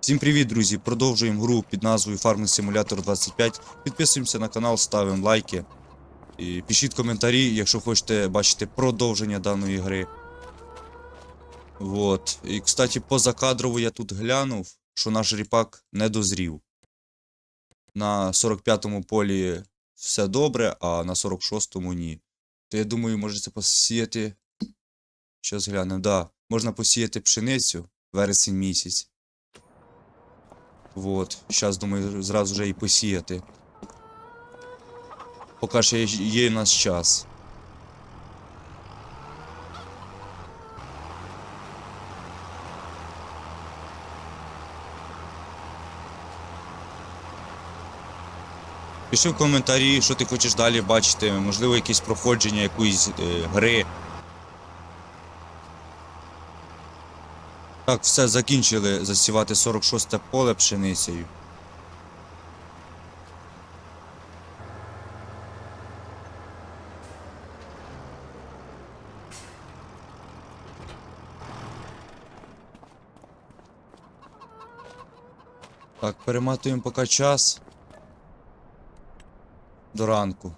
Всім привіт, друзі! Продовжуємо гру під назвою Farming Simulator 25. Підписуємося на канал, ставимо лайки. І пишіть коментарі, якщо хочете бачити продовження даної гри. Вот. І, кстати, позакадрово я тут глянув, що наш ріпак не дозрів. На 45-му полі все добре, а на 46-му ні. То я думаю, може це посіяти. Щас глянемо, да. Можна посіяти пшеницю вересень місяць. Вот. Зараз, думаю, зразу вже і посіяти. Поки ще є- в нас час. Пиши в коментарі, що ти хочеш далі бачити, можливо, якесь проходження якоїсь е, гри. Так, все, закінчили засівати 46 поле пшеницею. Так, перематуємо поки час. До ранку.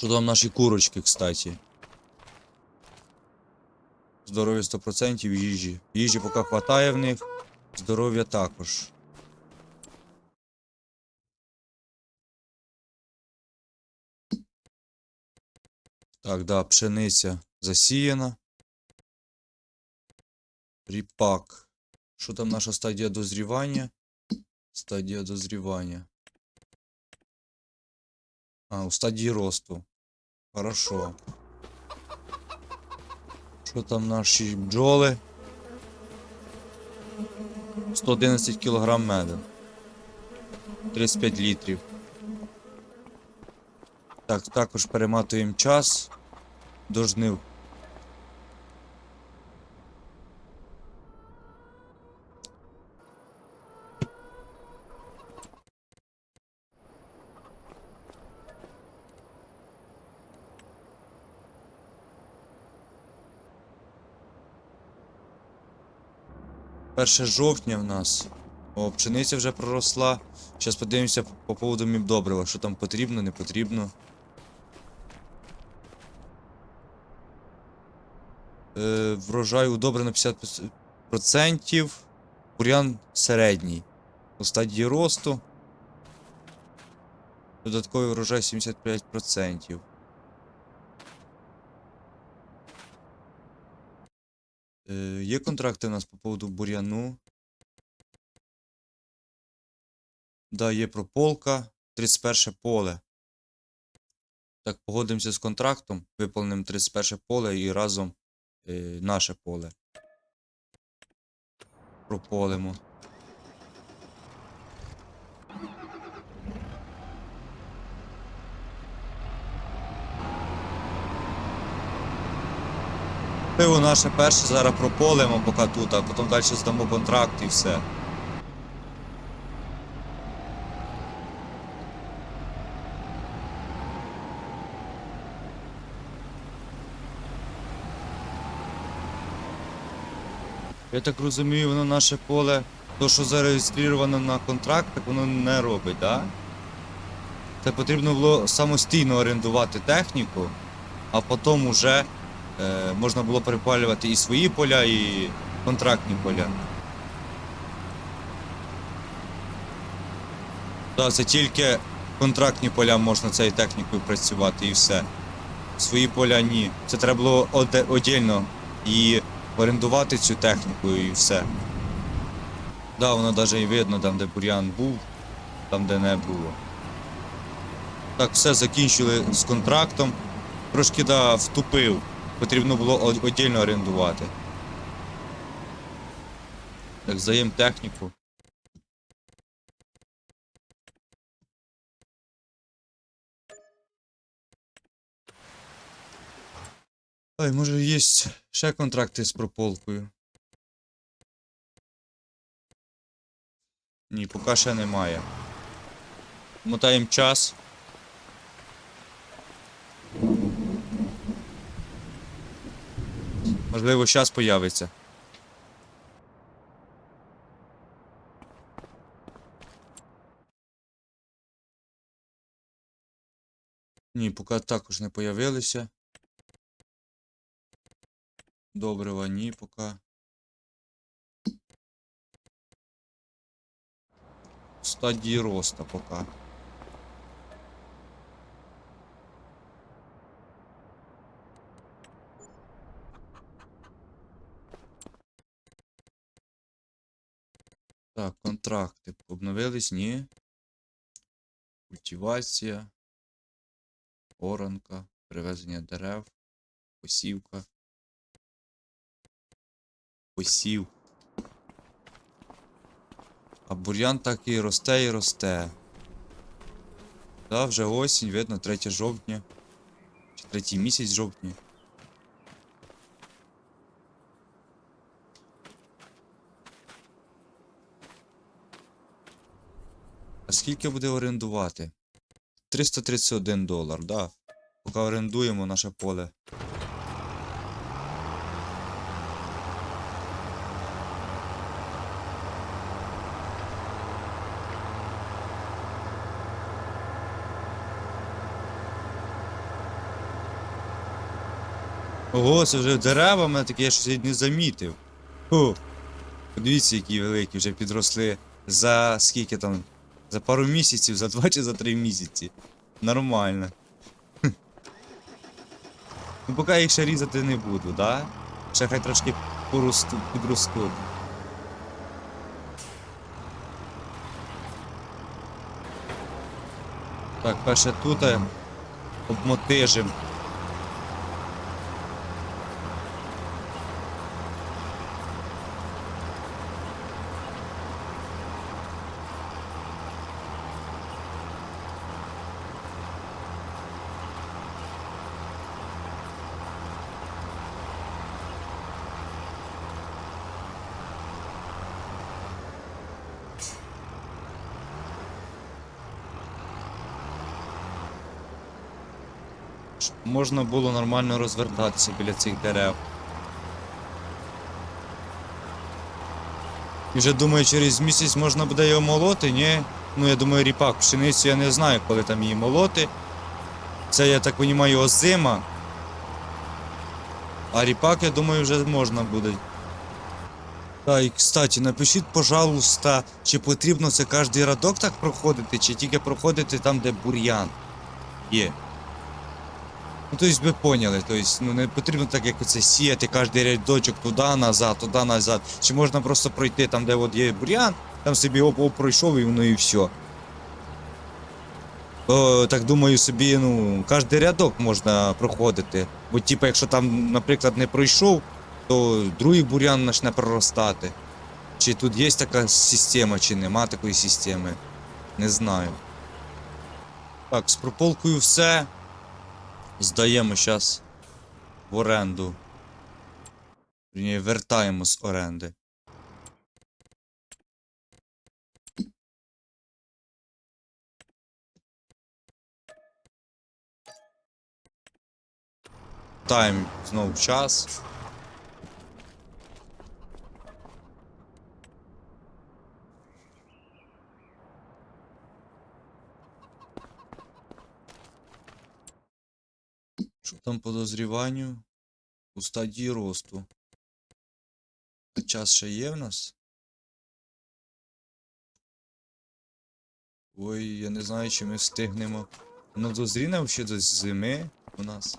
Що там наші курочки, кстати? Здоров'я 100% їжі. Їжі поки хватає в них, здоров'я також. Так, да, пшениця засіяна. Ріпак. Що там наша стадія дозрівання? Стадія дозрівання. А, у стадії росту. Хорошо. Що там наші бджоли? 111 кг меду. 35 літрів. Так, також перематуємо час до жнив. Перше жовтня в нас. О, пшениця вже проросла. Зараз подивимося по- по поводу мібдобрива, що там потрібно, не потрібно. Е, врожай удобре на 50%. Бур'ян середній. У стадії росту. Додатковий врожай 75%. Є контракти у нас по поводу бур'яну. Да, є прополка. 31 поле. Так, погодимося з контрактом, виповнимо 31 поле і разом е, наше поле. Прополимо. Пиво наше перше зараз прополимо поки тут, а потім далі здамо контракт і все. Я так розумію, воно наше поле, то що зареєстровано на контракт, так воно не робить, так? Да? Це потрібно було самостійно орендувати техніку, а потім уже можна було перепалювати і свої поля, і контрактні поля. Це тільки контрактні поля можна цією технікою працювати і все. Свої поля ні. Це треба було отдельно і орендувати цю техніку і все. Да, воно навіть і видно, там, де бур'ян був, там, де не було. Так, все закінчили з контрактом. Трошки да, втупив. Потрібно було о- отдельно орендувати. Так, здаємо техніку. Ой, може є ще контракти з прополкою. Ні, поки ще немає. Мотаємо час. Можливо, зараз появиться. Ні, поки також не появилися. Добрива, ні, поки. Стадії роста поки. Так, контракти обновились? Ні. Культивація. Оранка, привезення дерев, посівка. Посів. А бур'ян так і росте і росте. Да, вже осінь, видно, 3 жовтня. Чи третій місяць жовтня. Скільки буде орендувати? 331 долар, да. Поки орендуємо наше поле. Ого, це вже дерева, мене таке я щось не замітив. Фу. Подивіться, які великі вже підросли за скільки там? За пару місяців, за два чи за три місяці. Нормально. Ну поки я їх ще різати не буду, да? Ще хай трошки поросту, підростуть. Так, перше тут е, можна було нормально розвертатися біля цих дерев. І вже думаю, через місяць можна буде його молоти, ні? Ну я думаю, ріпак, пшеницю я не знаю, коли там її молоти. Це, я так розумію, озима. А ріпак, я думаю, вже можна буде. Так, і кстати, напишіть, пожалуйста, чи потрібно це кожний радок так проходити, чи тільки проходити там, де бур'ян є. Ну, то есть ви поняли, то есть, ну не потрібно так, як оце сіяти кожен рядочок туди, назад, туди, назад. Чи можна просто пройти там, де от є бур'ян, там собі оп, оп пройшов і воно і все. То, так думаю собі, ну, кожен рядок можна проходити. Бо, типу, якщо там, наприклад, не пройшов, то другий бур'ян почне проростати. Чи тут є така система, чи нема такої системи. Не знаю. Так, з прополкою все. Здаємо зараз в оренду. Вірніше, вертаємо з оренди. Тайм знову час. Що там подозріванню? У стадії росту. Час ще є в нас? Ой, я не знаю, чи ми встигнемо. Воно дозріне ще до зими у нас.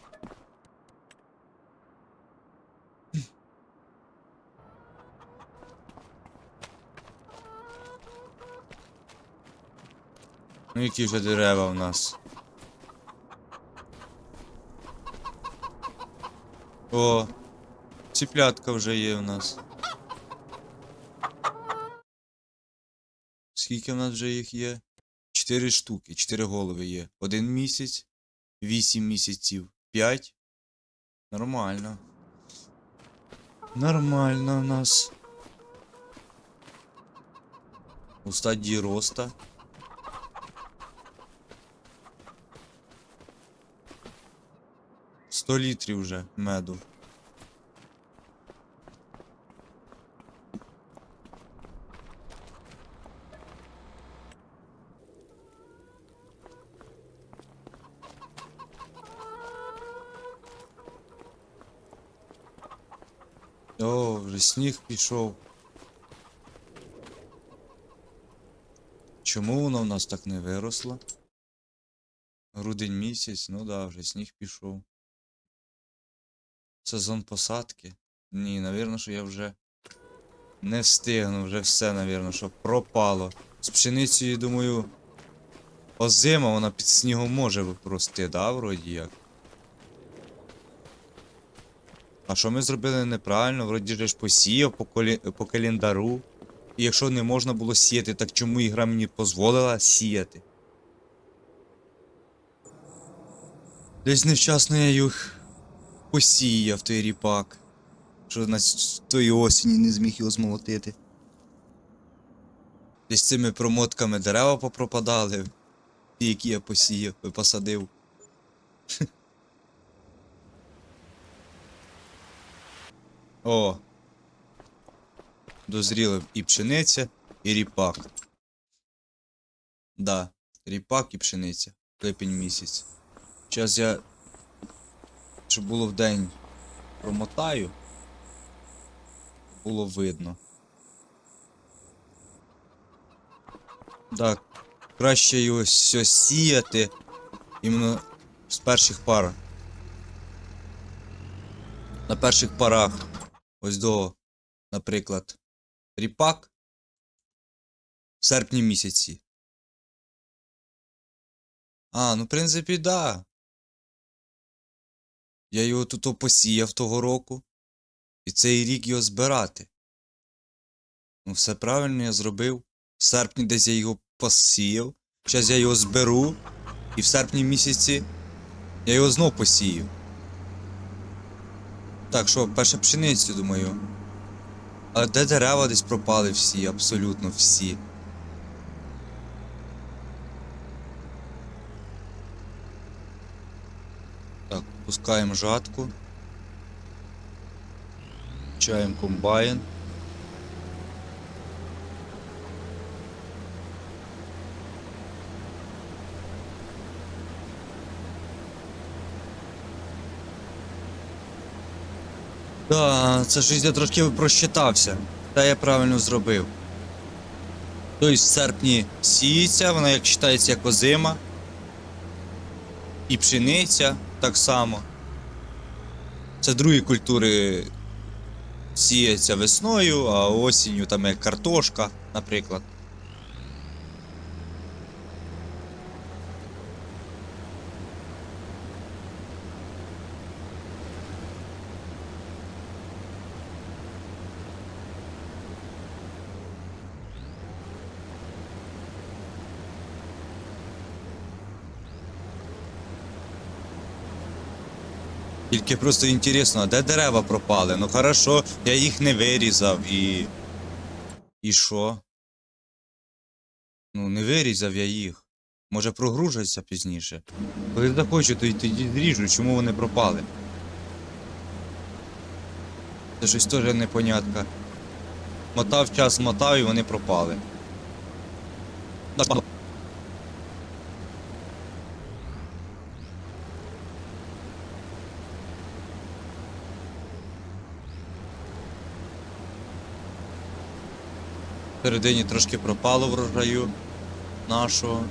Ну які вже дерева в нас? О, ціплятка вже є у нас. Скільки в нас вже їх є? Чотири штуки, чотири голови є. Один місяць, вісім місяців, п'ять. Нормально. Нормально у нас. У стадії роста. 100 літрів вже меду. О, вже сніг пішов. Чому воно в нас так не виросло? Грудень місяць, ну да, вже сніг пішов. Сезон посадки? Ні, навірно, що я вже не встигну, вже все, навірно, що пропало. З пшеницею, думаю, озима, вона під снігом може рости, да, вроді як. А що ми зробили неправильно? Вроді ж посіяв по, колі... по календару. І якщо не можна було сіяти, так чому ігра мені дозволила сіяти? Десь невчасно я їх посіяв той ріпак. Що на тої осені не зміг його змолотити. Десь цими промотками дерева попропадали, ті, які я посіяв, і посадив. О. Дозріли і пшениця, і ріпак. Да, ріпак і пшениця. Липень місяць. Зараз я. Щоб було в день промотаю. Було видно. Так, краще його все сіяти іменно з перших пар. На перших парах. Ось до, наприклад, ріпак в серпні місяці. А, ну, в принципі, да. Я його тут посіяв того року. І цей рік його збирати. Ну, все правильно я зробив. В серпні десь я його посіяв. Зараз я його зберу. І в серпні місяці я його знов посію. Так, що, перше пшеницю, думаю. А де дерева десь пропали всі, абсолютно всі. Так, пускаємо жатку. Включаємо комбайн. Да, це щось я трошки просчитався. Та я правильно зробив. Тобто в серпні сіється, вона як вважається як озима. І пшениця так само. Це другі культури сіється весною, а осінню там як картошка, наприклад. Тільки просто інтересно, де дерева пропали? Ну хорошо, я їх не вирізав і. І що? Ну, не вирізав я їх. Може прогружаться пізніше. Коли захочу, то й тоді зріжу, чому вони пропали. Це щось теж непонятка. Мотав час, мотав і вони пропали. В середині трошки пропало врожаю нашого.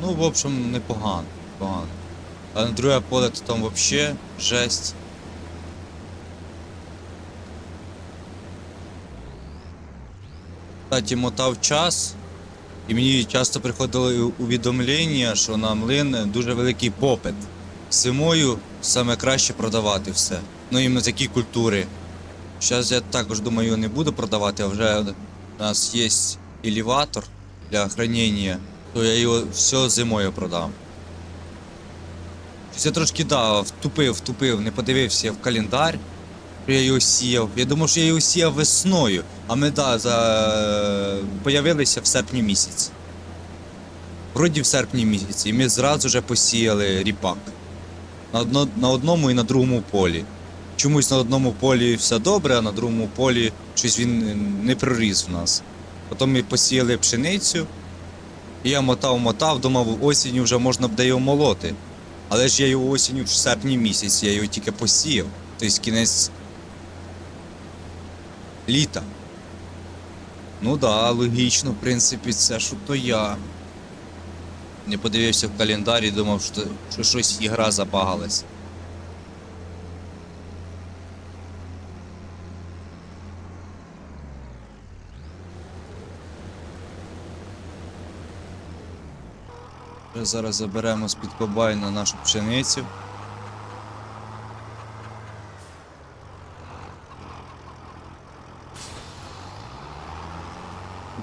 Ну, в общем, непогано. непогано. А на друге поле то там вообще жесть. Кстати, мотав час, і мені часто приходили увідомлення, що на млин дуже великий попит. Зимою саме краще продавати все. Ну іменно такі культури. Зараз я також думаю не буду продавати, а вже у нас є елеватор для хранення, то я його все зимою продам. Щось я трошки да, втупив, втупив, не подивився в календар, що я його сіяв. Я думав, що я його сіяв весною, а ми да, за... появилися в серпні місяці. Вроді в серпні місяці, і ми зразу вже посіяли ріпак. На, одно, на одному і на другому полі. Чомусь на одному полі все добре, а на другому полі щось він не проріс в нас. Потім ми посіяли пшеницю, і я мотав-мотав, думав, осінню вже можна буде його молоти. Але ж я його осінню в серпні місяці, я його тільки посіяв. Тобто кінець літа. Ну да, логічно, в принципі, це що то я. Не подивився в календар і думав, що, що щось ігра забагалась. Вже Зараз заберемо з-під комбайна нашу пшеницю.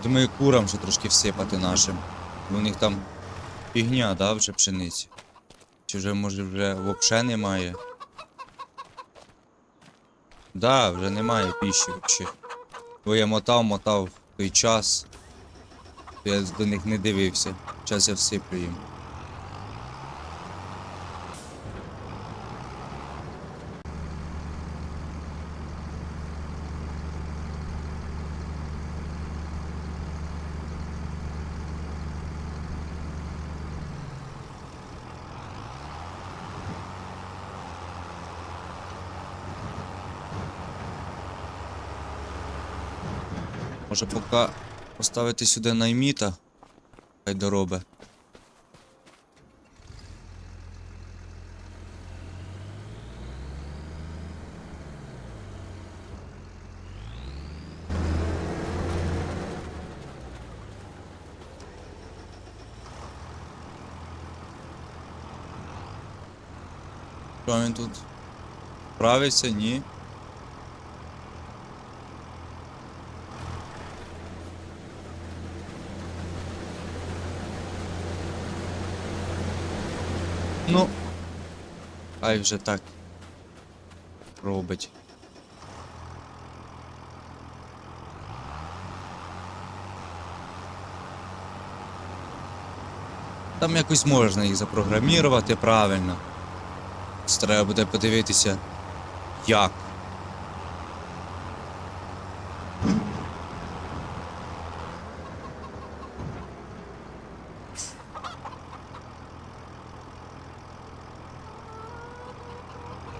Думаю, курам ще трошки всипати нашим. У них там фігня, да, вже пшениці. Чи вже може вже вообще немає? Да, вже немає піші взагалі. Бо я мотав, мотав той час. Я до них не дивився. Зараз я всиплю їм. Може поки поставити сюди найміта. Хай доробе. Що він тут? Справиться? Ні. Ну. Хай вже так. Робить. Там якось можна їх запрограмірувати правильно. Треба буде подивитися, як.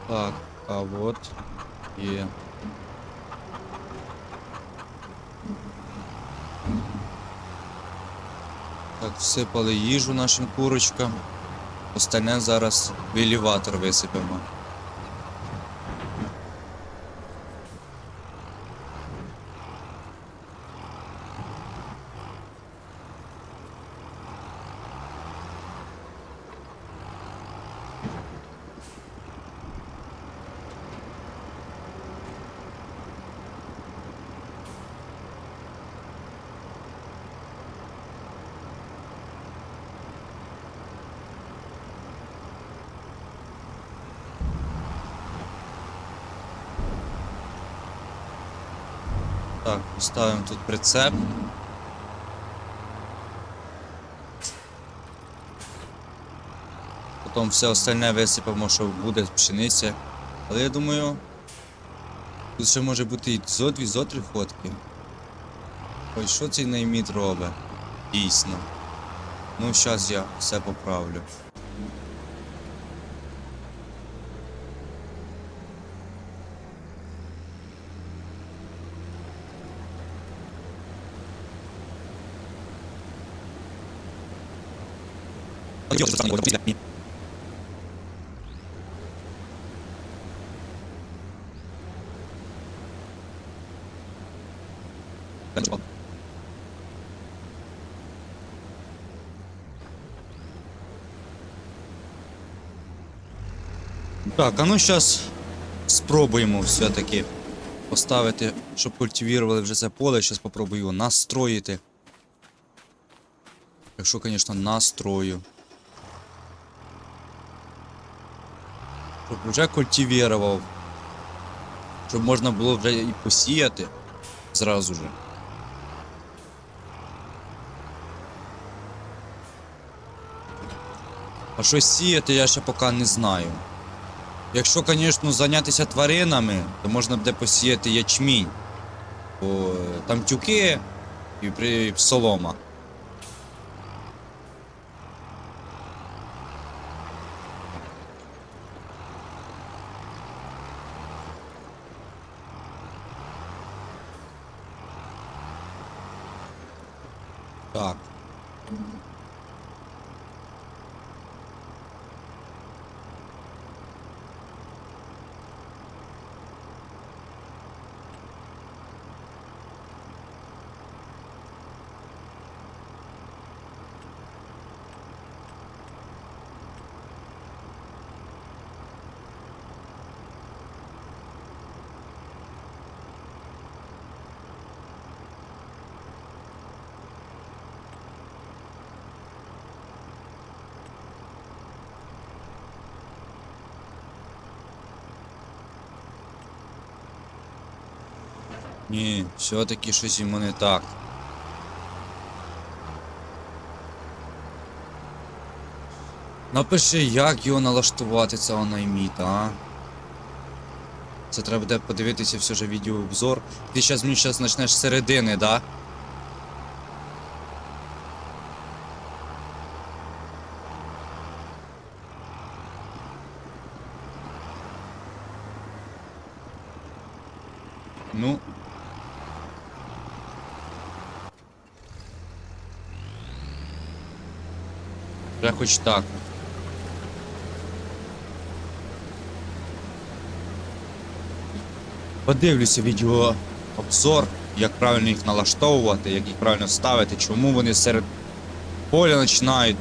Так, а вот є. Так, всипали їжу нашим курочкам. Остальне зараз в елеватор висипемо. Так, поставимо тут прицеп. Потім все остальне висипемо, що буде пшениця. Але я думаю, тут ще може бути і зо дві, зо три фотки. Ой, що цей найміт робить? Дійсно. Ну, зараз я все поправлю. Так, а ну зараз спробуємо все-таки поставити, щоб культивували вже це поле. Зараз спробую його настроїти. Якщо, звісно, настрою. Вже культивував. Щоб можна було вже і посіяти зразу же. А що сіяти, я ще поки не знаю. Якщо, звісно, зайнятися тваринами, то можна буде посіяти ячмінь. Бо там тюки і при- солома. Так. Ні, все-таки щось йому не так. Напиши, як його налаштувати цього найміта, а? Це треба буде подивитися все ж відеообзор. Ти зараз мені зараз почнеш середини, да? Ну. Вже хоч так. Подивлюся відео обзор, як правильно їх налаштовувати, як їх правильно ставити, чому вони серед поля починають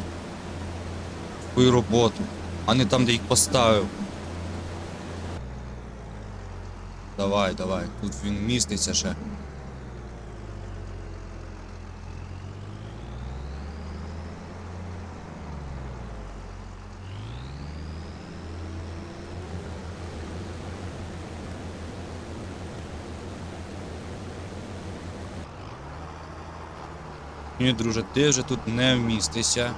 свою роботу, а не там, де їх поставив. Давай, давай, тут він міститься ще. Ні, друже, ти вже тут не вмістишся.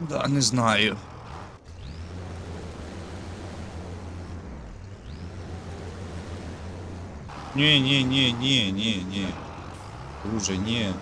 Да, не знаю. Ні, ні, ні, ні, ні, ні. Друже, ні.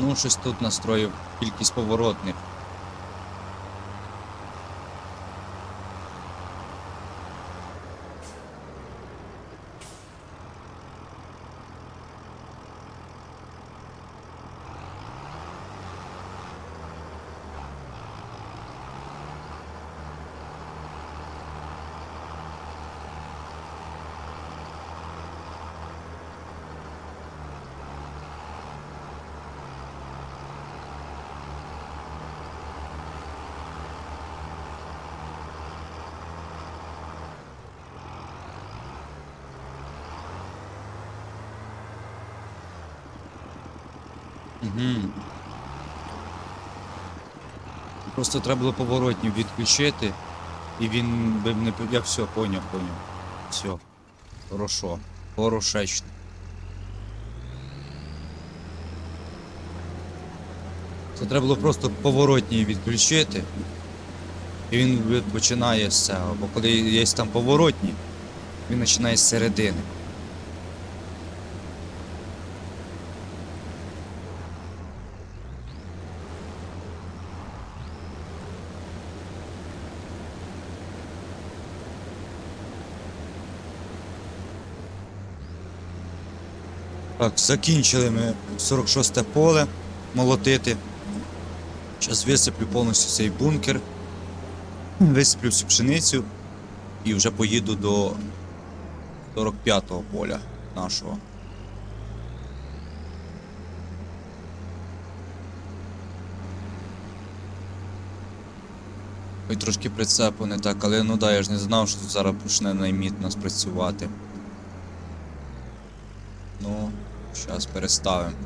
Ну щось тут настроїв кількість поворотних. Угу. Просто треба було поворотні відключити, і він би не Я все, поняв, поняв. Все. Хорошо. Хорошечно. Це треба було просто поворотні відключити. І він починає з цього. Бо коли є там поворотні, він починає з середини. Так, закінчили ми 46 поле молотити. Зараз висиплю повністю цей бункер, висиплю всю пшеницю і вже поїду до 45-го поля нашого. Ой, трошки прицепу не так, але ну да, я ж не знав, що тут зараз почне найміт нас працювати. Ну, зараз переставимо.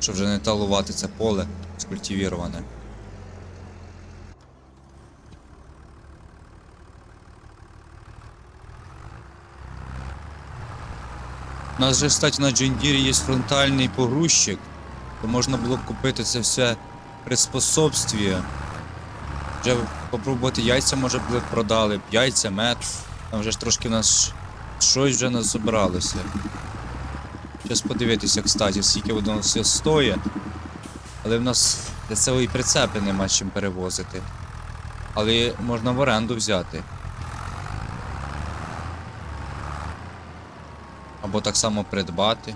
Щоб вже не талувати це поле скультивіроване. У нас же, кстати, на Джиндірі є фронтальний погрузчик, то можна було б купити це все приспособствие. Вже попробувати яйця, може б продали, яйця, мед. Там вже ж трошки в нас щось вже нас. Зараз подивитися, кстати, скільки воно все стоїть. Але в нас для цього і прицепи нема чим перевозити. Але можна в оренду взяти. Або так само придбати.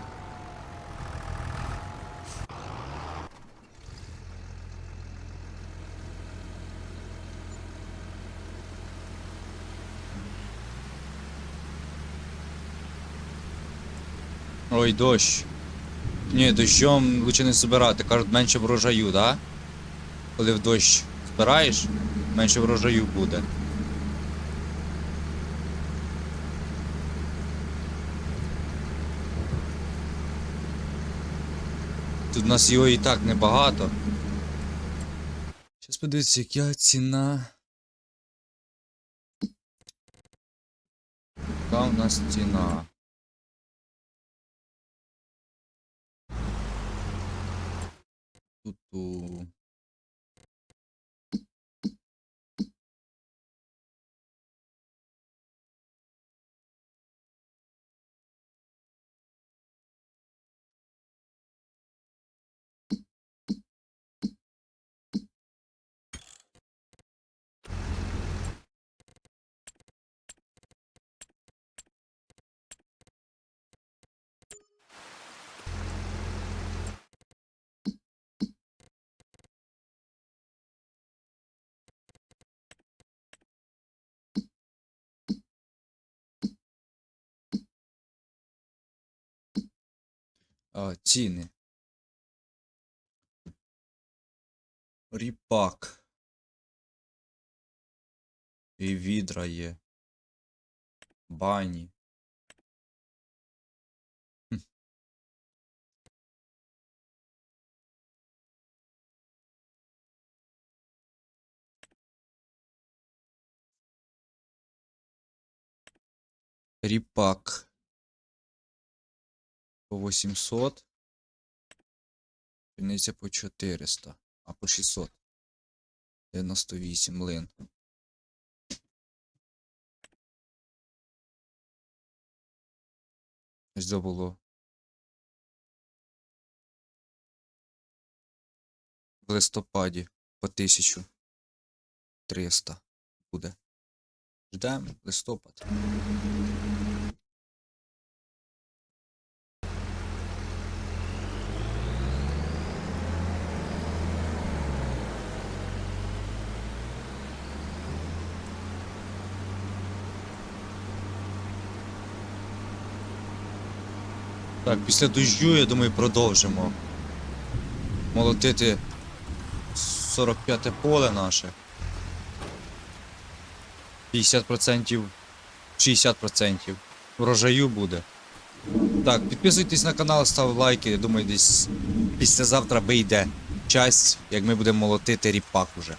Ой, дощ. Ні, дощом лучше не збирати. Кажуть, менше врожаю, да? Коли в дощ збираєш, менше врожаю буде. Тут у нас його і так небагато. Зараз подивіться, яка ціна. Яка у нас ціна? Ту-ту. А, ціни. Ріпак. І відра є. Бані. Хм. Ріпак. По 800. Пільниця по 400. А по 600. 98 млин. Ось це було. В листопаді по 1300 буде. Ждемо листопад. Так, після дощу, я думаю, продовжимо. Молотити 45 поле наше. 50%, 60% врожаю буде. Так, підписуйтесь на канал, ставте лайки. Я думаю, десь післязавтра вийде час, як ми будемо молотити ріпак уже.